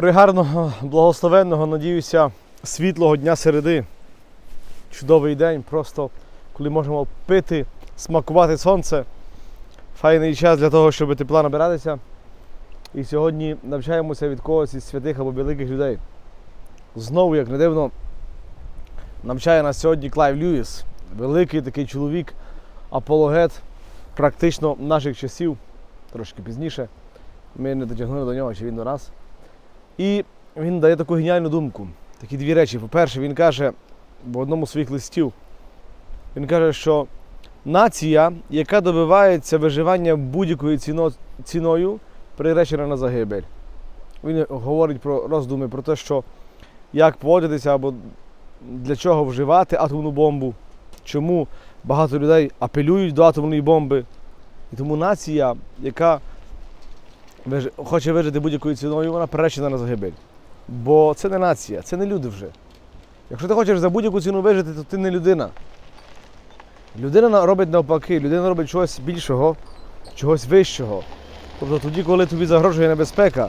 Пригарного, благословенного, надіюся, світлого дня середи. Чудовий день, просто коли можемо пити, смакувати сонце. Файний час для того, щоб тепла набиратися. І сьогодні навчаємося від когось із святих або великих людей. Знову, як не дивно, навчає нас сьогодні Клайв Льюіс, великий такий чоловік, апологет практично наших часів, трошки пізніше. Ми не дотягнули до нього, чи він до нас. І він дає таку геніальну думку. Такі дві речі. По-перше, він каже в одному з своїх листів, він каже, що нація, яка добивається виживання будь-якою ціно- ціною, приречена на загибель. Він говорить про роздуми про те, що як поводитися або для чого вживати атомну бомбу, чому багато людей апелюють до атомної бомби. І тому нація, яка хоче вижити будь-якою ціною, вона приречена на загибель. Бо це не нація, це не люди вже. Якщо ти хочеш за будь-яку ціну вижити, то ти не людина. Людина робить навпаки, людина робить чогось більшого, чогось вищого. Тобто тоді, коли тобі загрожує небезпека,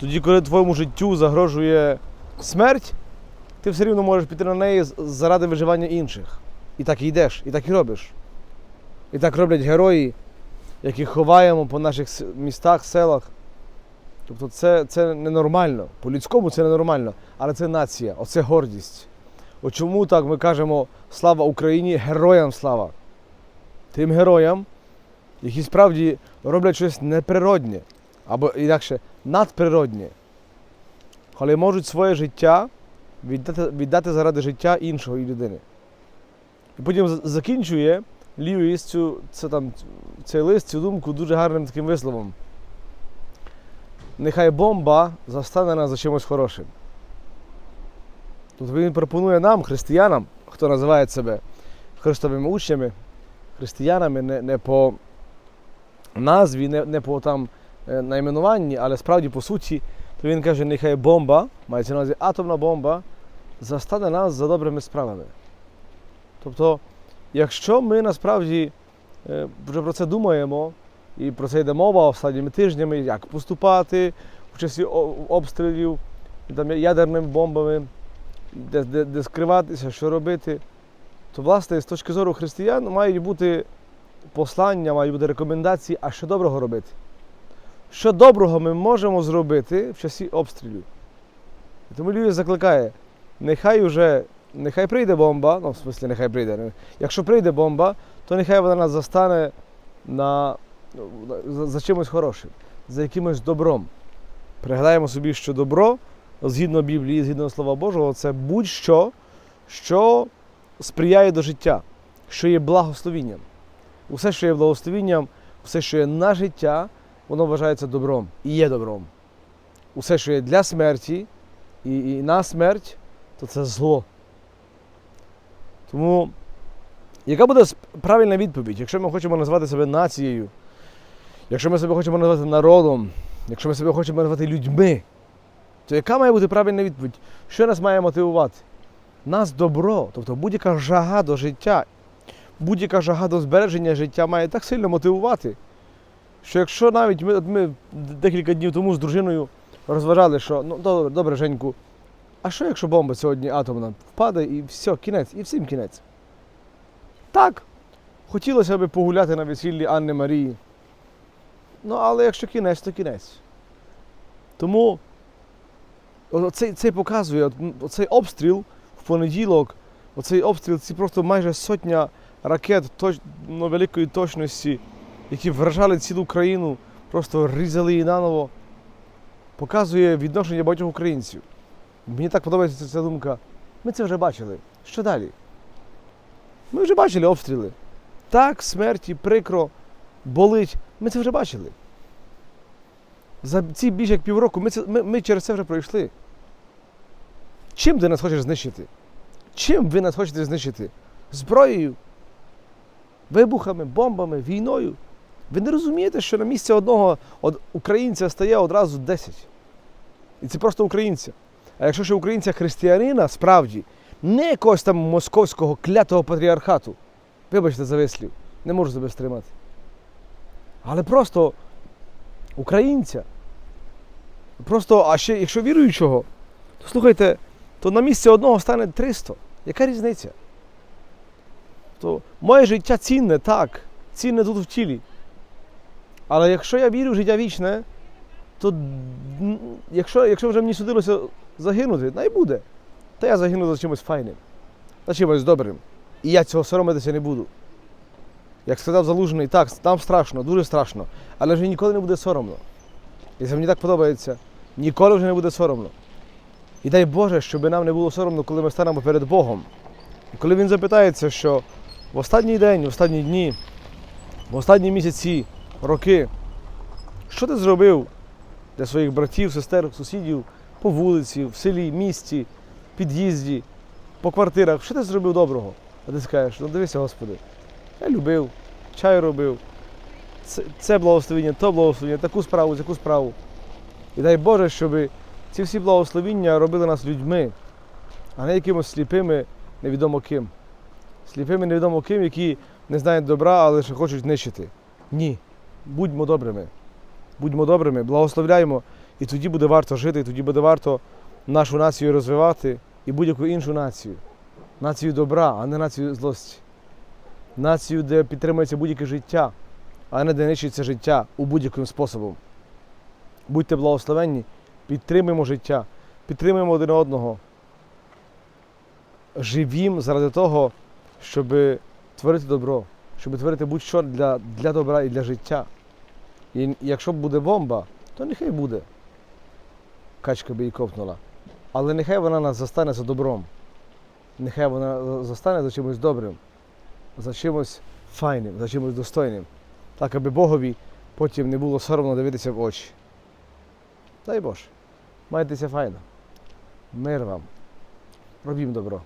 тоді, коли твоєму життю загрожує смерть, ти все рівно можеш піти на неї заради виживання інших. І так і йдеш, і так і робиш. І так роблять герої, яких ховаємо по наших містах, селах. Тобто це, це ненормально. По-людському це ненормально, але це нація, оце гордість. От чому так ми кажемо слава Україні, героям слава? Тим героям, які справді роблять щось неприроднє, або інакше надприроднє, коли можуть своє життя віддати, віддати заради життя іншої людини. І потім закінчує Льюіс цю, це там, цей лист, цю думку дуже гарним таким висловом. Нехай бомба застане нас за чимось хорошим. Тобто він пропонує нам, християнам, хто називає себе христовими учнями, християнами не, не по назві, не, не по там е, найменуванні, але справді по суті, то він каже, нехай бомба, мається на увазі атомна бомба, застане нас за добрими справами. Тобто, якщо ми насправді е, вже про це думаємо, і про це йде мова останніми тижнями, як поступати в часі обстрілів там, ядерними бомбами, де, де, де скриватися, що робити, то, власне, з точки зору християн мають бути послання, мають бути рекомендації, а що доброго робити. Що доброго ми можемо зробити в часі обстрілів. Тому Льюіс закликає, нехай уже, нехай прийде бомба, ну, в смислі, нехай прийде. Якщо прийде бомба, то нехай вона нас застане на, ну, за, за чимось хорошим, за якимось добром. Пригадаємо собі, що добро, згідно Біблії, згідно Слова Божого, це будь-що, що сприяє до життя, що є благословінням. Усе, що є благословінням, все, що є на життя, воно вважається добром і є добром. Усе, що є для смерті і, і на смерть, то це зло. Тому, яка буде правильна відповідь, якщо ми хочемо назвати себе нацією, якщо ми себе хочемо назвати народом, якщо ми себе хочемо назвати людьми, то яка має бути правильна відповідь? Що нас має мотивувати? Нас добро, тобто будь-яка жага до життя, будь-яка жага до збереження життя має так сильно мотивувати, що якщо навіть ми, ми декілька днів тому з дружиною розважали, що ну добре, добре, Женьку, а що якщо бомба сьогодні атомна впаде і все, кінець, і всім кінець? Так, хотілося б погуляти на весіллі Анни Марії. Ну, але якщо кінець, то кінець. Тому оцей, цей показує, оцей обстріл в понеділок, оцей обстріл це просто майже сотня ракет точ, ну, великої точності, які вражали цілу країну, просто різали її наново, показує відношення багатьох українців. Мені так подобається ця думка. Ми це вже бачили. Що далі? Ми вже бачили обстріли. Так, смерті, прикро, болить. Ми це вже бачили. За ці більше як півроку ми, це, ми, ми через це вже пройшли. Чим ти нас хочеш знищити? Чим ви нас хочете знищити? Зброєю, вибухами, бомбами, війною. Ви не розумієте, що на місце одного од- українця стає одразу 10. І це просто українця. А якщо ще українця християнина, справді, не якогось там московського клятого патріархату, вибачте за вислів, не можу себе стримати. Але просто українця, просто, а ще якщо віруючого, то слухайте, то на місце одного стане 300. Яка різниця? То моє життя цінне, так, цінне тут в тілі. Але якщо я вірю в життя вічне, то якщо, якщо вже мені судилося загинути, най буде. Та я загину за чимось файним, за чимось добрим. І я цього соромитися не буду. Як сказав залужений, так, там страшно, дуже страшно, але вже ніколи не буде соромно. І це мені так подобається. Ніколи вже не буде соромно. І дай Боже, щоб нам не було соромно, коли ми станемо перед Богом. І коли Він запитається, що в останній день, в останні дні, в останні місяці, роки, що ти зробив для своїх братів, сестер, сусідів по вулиці, в селі, місті, під'їзді, по квартирах, що ти зробив доброго? А ти скажеш, ну дивися, Господи, я любив, чай робив, це, це благословення, то благословення, таку справу, таку справу. І дай Боже, щоб ці всі благословіння робили нас людьми, а не якимось сліпими, невідомо ким. Сліпими невідомо ким, які не знають добра, але ще хочуть нищити. Ні. Будьмо добрими. Будьмо добрими, благословляємо, і тоді буде варто жити, і тоді буде варто нашу націю розвивати і будь-яку іншу націю. Націю добра, а не націю злості. Націю, де підтримується будь-яке життя, а не де нищиться життя у будь-яким способом. Будьте благословенні, підтримуємо життя, підтримуємо один одного. Живім заради того, щоб творити добро, щоб творити будь-що для, для добра і для життя. І якщо буде бомба, то нехай буде. Качка би її ковтнула. Але нехай вона нас застане за добром. Нехай вона застане за чимось добрим, за чимось файним, за чимось достойним. Так, аби Богові потім не було соромно дивитися в очі. Дай Боже, майтеся файно. Мир вам. Робім добро.